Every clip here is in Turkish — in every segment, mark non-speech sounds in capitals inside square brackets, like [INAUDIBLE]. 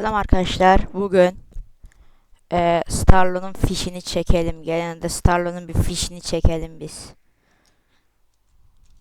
Selam arkadaşlar. Bugün eee Starlo'nun fişini çekelim. Genelde Starlo'nun bir fişini çekelim biz.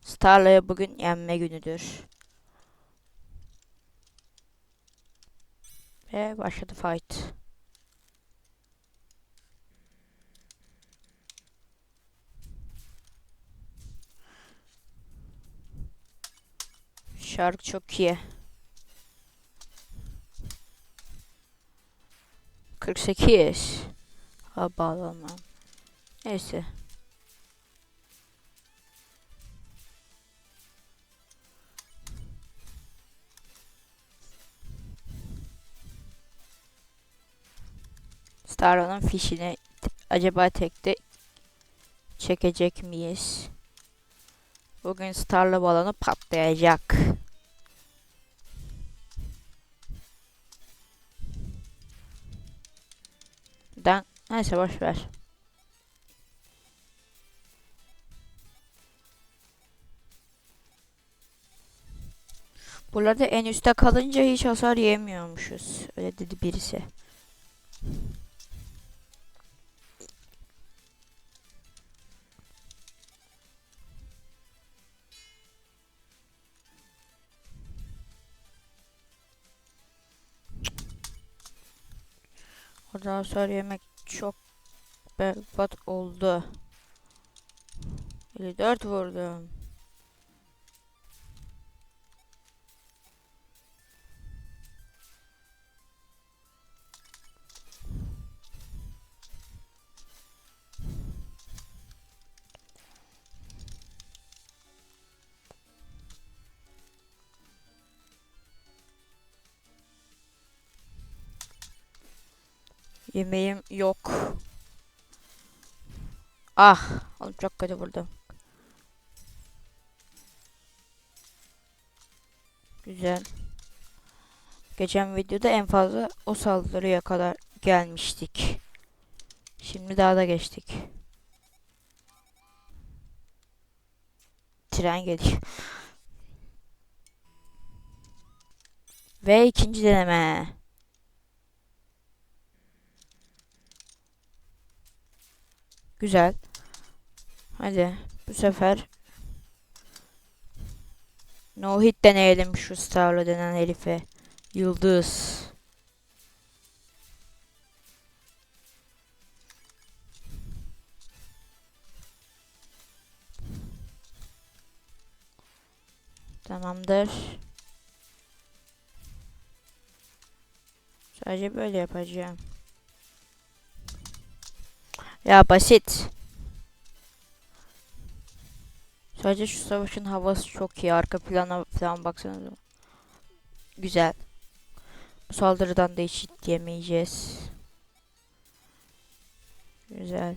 Starlo'ya bugün yenme günüdür. Ve başladı fight. Şarkı çok iyi. 48. Ha bağlamam. Neyse. Starro'nun fişini acaba tekte çekecek miyiz? Bugün Starlo balonu patlayacak. Den neyse boş ver. Buralarda en üstte kalınca hiç hasar yemiyormuşuz. Öyle dedi birisi. Orada hasar yemek çok berbat oldu. 54 vurdum. Yemeğim yok. Ah, oğlum çok kötü vurdum. Güzel. Geçen videoda en fazla o saldırıya kadar gelmiştik. Şimdi daha da geçtik. Tren geliyor. Ve ikinci deneme. Güzel. Hadi bu sefer no hit deneyelim şu Starlo denen herife. Yıldız. Tamamdır. Sadece böyle yapacağım. Ya basit. Sadece şu savaşın havası çok iyi. Arka plana falan baksanıza. Güzel. Bu saldırıdan da hiç yemeyeceğiz. Güzel.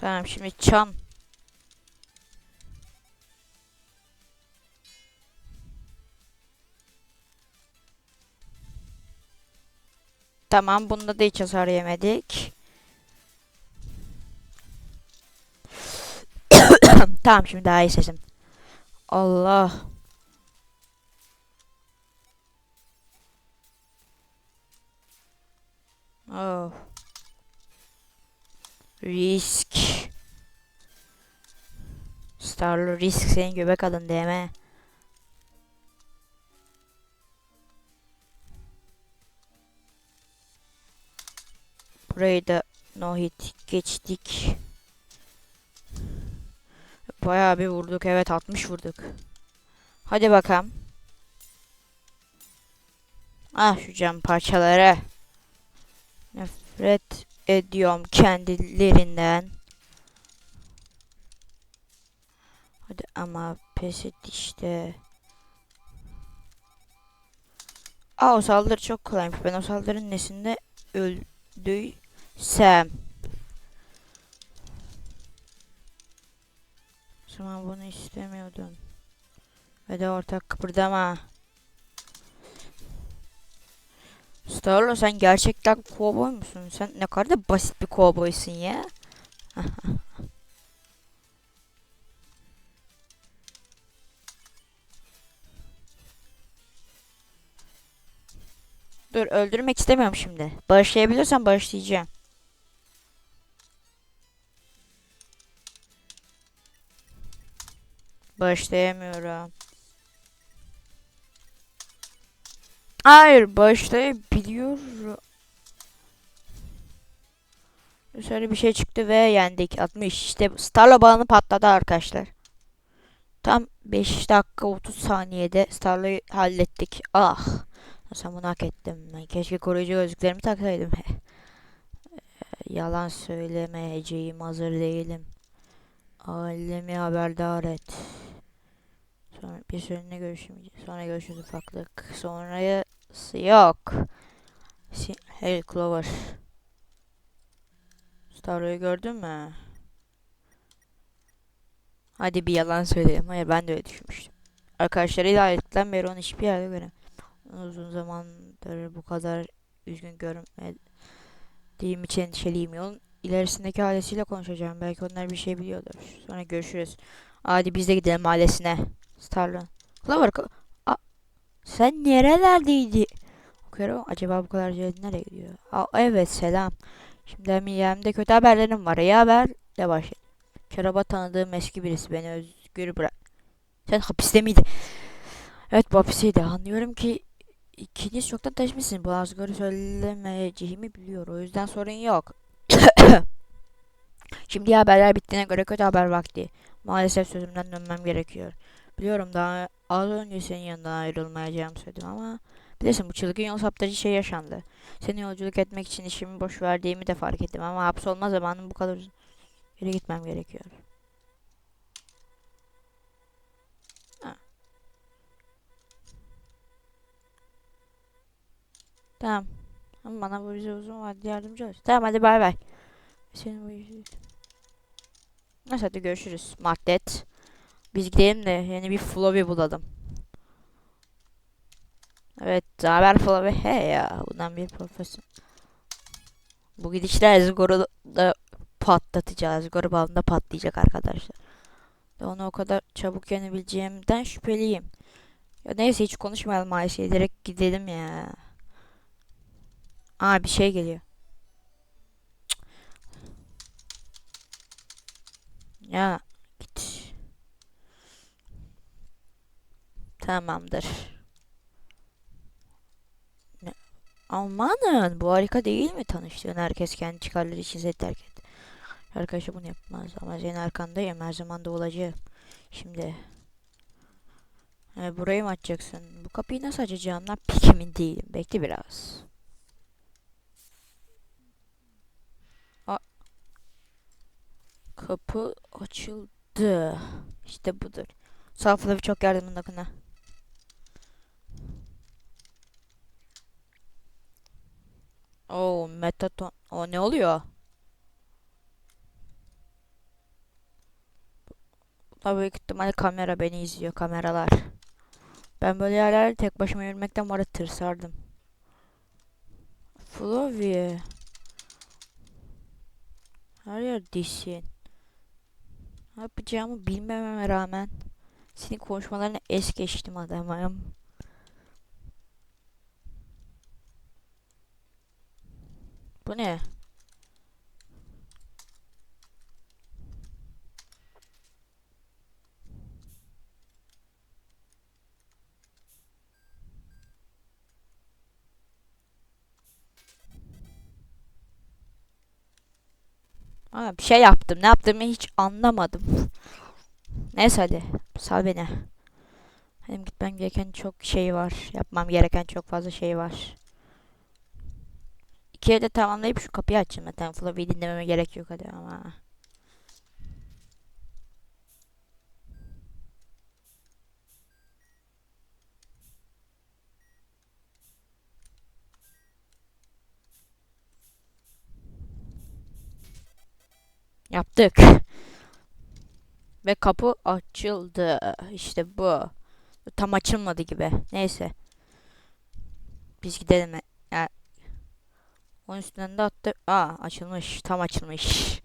Tamam şimdi çan. Tamam bunda da hiç hasar yemedik. [COUGHS] tamam şimdi daha iyi sesim. Allah. Oh. Risk. Starlı risk senin göbek adın değil mi? Burayı da no hit geçtik. Bayağı bir vurduk. Evet 60 vurduk. Hadi bakalım. Ah şu cam parçaları. Nefret ediyorum kendilerinden. Hadi ama pes et işte. Aa o saldırı çok kolaymış. Ben o saldırının nesinde Sam. O zaman bunu istemiyordum. Ve de ortak kıpırdama. Starlo sen gerçekten kovboy musun? Sen ne kadar da basit bir kovboysun ya. [LAUGHS] Dur öldürmek istemiyorum şimdi. Bağışlayabiliyorsan bağışlayacağım. Bağışlayamıyorum. Hayır bağışlayabiliyorum. Şöyle bir şey çıktı ve yendik. 60. İşte Starla bağını patladı arkadaşlar. Tam 5 dakika 30 saniyede Starla'yı hallettik. Ah. Sen bunu hak ettim. Ben keşke koruyucu gözlüklerimi taksaydım. Yalan söylemeyeceğim. Hazır değilim. Ailemi haberdar et. Sonra bir süreliğine görüşmeyeceğiz. Sonra görüşürüz ufaklık. Sonrası yok. Si hey Clover. Starro'yu gördün mü? Hadi bir yalan söyleyelim. Hayır ben de öyle düşünmüştüm. Arkadaşlarıyla ayrıldıktan beri onu hiçbir yerde göremiyorum. Uzun zamandır bu kadar üzgün görmediğim için endişeliyim. Yolun ilerisindeki ailesiyle konuşacağım. Belki onlar bir şey biliyordur. Sonra görüşürüz. Hadi biz de gidelim ailesine. Starlin. Clover. A sen nerelerdeydin? Okuyorum. Acaba bu kadar acele nereye gidiyor? Aa, evet selam. Şimdi yerimde kötü haberlerim var. İyi haberle başlayalım. Çoraba tanıdığım eski birisi beni özgür bırak. Sen hapiste miydin? Evet bu hapisteydi. Anlıyorum ki ikiniz çoktan taşmışsın. Bu Asgari söylemeyeceğimi biliyor. O yüzden sorun yok. [COUGHS] Şimdi haberler bittiğine göre kötü haber vakti. Maalesef sözümden dönmem gerekiyor. Biliyorum daha az önce senin yanından ayrılmayacağımı söyledim ama bilirsin bu çılgın yol saptırıcı şey yaşandı. Seni yolculuk etmek için işimi boş verdiğimi de fark ettim ama hapsolma zamanım bu kadar uzun. Yere gitmem gerekiyor. Ha. Tamam. Ama bana bu bize uzun vadeli yardımcı ol. Tamam hadi bay bay. Senin bu işi... Neyse hadi görüşürüz. Maddet. Biz gidelim de yeni bir Floppy bulalım. Evet, haber Floppy. He ya, bundan bir profesör. Bu gidişler Ezgor'u patlatacağız. Ezgor balında patlayacak arkadaşlar. Ve onu o kadar çabuk yenebileceğimden şüpheliyim. Ya neyse hiç konuşmayalım Ayşe. Direkt gidelim ya. Aa bir şey geliyor. Ya Tamamdır. Ne? Amanın bu harika değil mi tanıştığın herkes kendi çıkarları için seni terk bunu yapmaz ama senin arkandayım her zaman da olacağım. Şimdi e, burayı mı açacaksın? Bu kapıyı nasıl açacağımdan pek emin değilim. Bekle biraz. A Kapı açıldı. İşte budur. Sağ çok yardımın akına. Metaton. O ne oluyor? Tabii büyük ihtimalle kamera beni izliyor kameralar. Ben böyle yerlerde tek başıma yürümekten bana tırsardım. Flovie. Her yer dişin. Ne yapacağımı bilmememe rağmen senin konuşmalarını es geçtim adamım. Bu ne? Aa, bir şey yaptım. Ne yaptığımı hiç anlamadım. Neyse hadi. Sal beni. Benim gitmem gereken çok şey var. Yapmam gereken çok fazla şey var. İkiye de tamamlayıp şu kapıyı açayım zaten. Flavy'yi dinlememe gerek yok hadi ama. Yaptık. Ve kapı açıldı. İşte bu. Tam açılmadı gibi. Neyse. Biz gidelim. Onun üstünden de attı. Aa açılmış. Tam açılmış.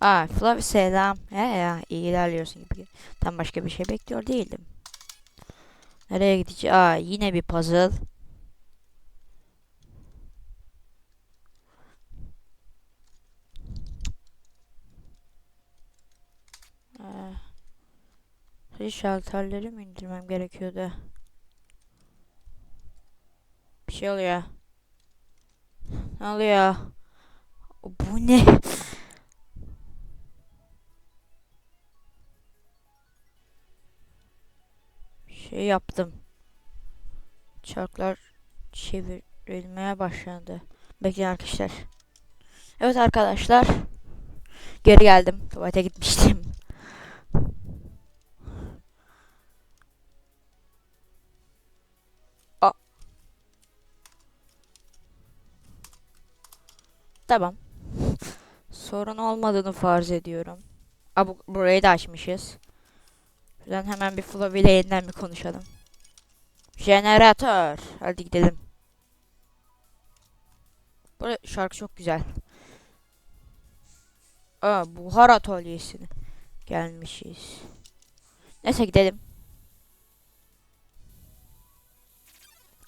Aa Flav selam. He ya iyi ilerliyorsun gibi. Tam başka bir şey bekliyor değildim. Nereye gideceğiz? Aa yine bir puzzle. Ee, şalterleri mi indirmem gerekiyordu? Bir şey oluyor. Ne oluyor? Bu ne? Şey yaptım. Çarklar çevrilmeye başlandı. Bekleyin arkadaşlar. Evet arkadaşlar. Geri geldim. Tuvalete gitmiştim. Tamam. Sorun olmadığını farz ediyorum. Aa, bu, burayı da açmışız. Şuradan hemen bir Flavi ile yeniden bir konuşalım. Jeneratör. Hadi gidelim. Bu şarkı çok güzel. Aa, buhar atölyesine gelmişiz. Neyse gidelim.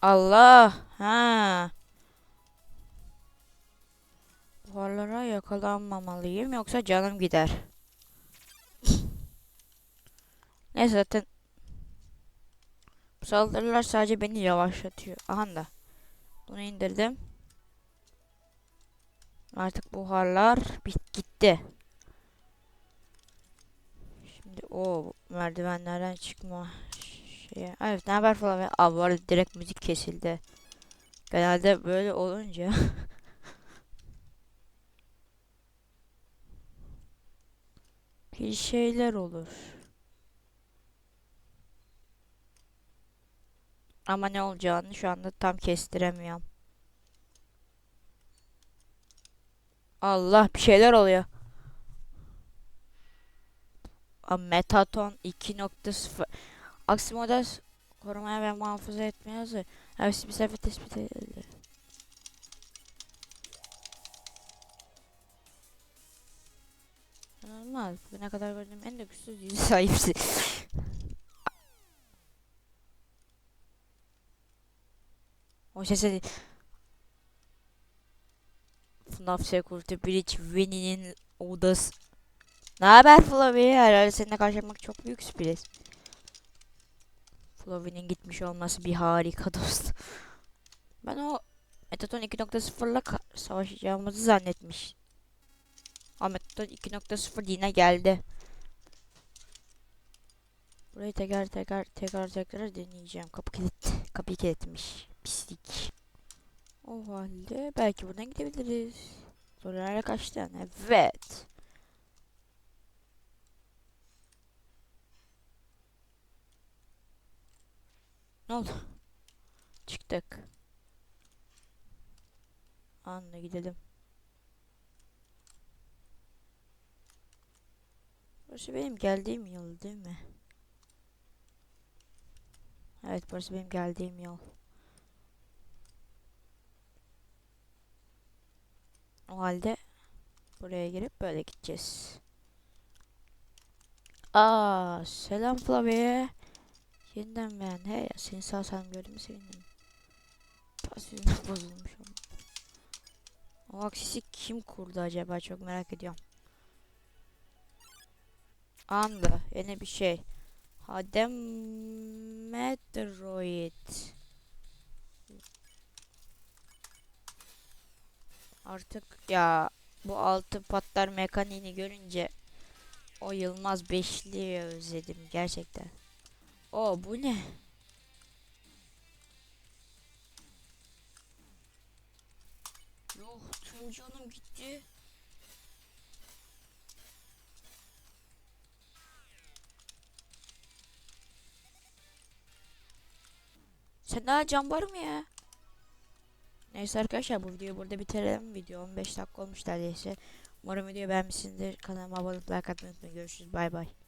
Allah. Ha. Buharlara yakalanmamalıyım yoksa canım gider. [LAUGHS] Neyse zaten bu saldırılar sadece beni yavaşlatıyor. Aha da. Bunu indirdim. Artık buharlar bit gitti. Şimdi o merdivenlerden çıkma şeye. Evet ne haber falan. Aa direkt müzik kesildi. Genelde böyle olunca. [LAUGHS] bir şeyler olur. Ama ne olacağını şu anda tam kestiremiyorum. Allah bir şeyler oluyor. A, Metaton 2.0 Aksi model korumaya ve muhafaza etmeye hazır. Hepsi bir sefer tespit edildi. Normal. Bugüne kadar gördüğüm en de güçsüz yüzü sahipsi. o sesi FNAF Security Breach Winnie'nin odası. Ne haber Flavi? Herhalde seninle karşılaşmak çok büyük sürpriz. Flavi'nin gitmiş olması bir harika dost. Ben o Metaton 2.0'la savaşacağımızı zannetmiş. Ama Metaton 2.0 yine geldi. Burayı tekrar tekrar tekrar tekrar deneyeceğim. Kapı kilit. Kapıyı kilitmiş. Pislik. O halde belki buradan gidebiliriz. Dolara kaç tane? Evet. Ne oldu? Çıktık. Anla gidelim. Burası benim geldiğim yol değil mi? Evet burası benim geldiğim yol. O halde buraya girip böyle gideceğiz. Aa, selam Flavie. Yeniden ben. He ya seni sağ salim gördüm sevindim. Pas yüzünden bozulmuş. O aksisi kim kurdu acaba çok merak ediyorum. Anda yeni bir şey. Hadem Metroid. Artık ya bu altı patlar mekaniğini görünce o Yılmaz Beşli'yi özledim gerçekten. O bu ne? Yok tüm canım gitti. Sen daha can var mı ya? Neyse arkadaşlar bu videoyu burada bitirelim. Video 15 dakika olmuş neredeyse. Umarım videoyu beğenmişsinizdir. Kanalıma abone olmayı like atmayı unutmayın. Görüşürüz. Bay bay.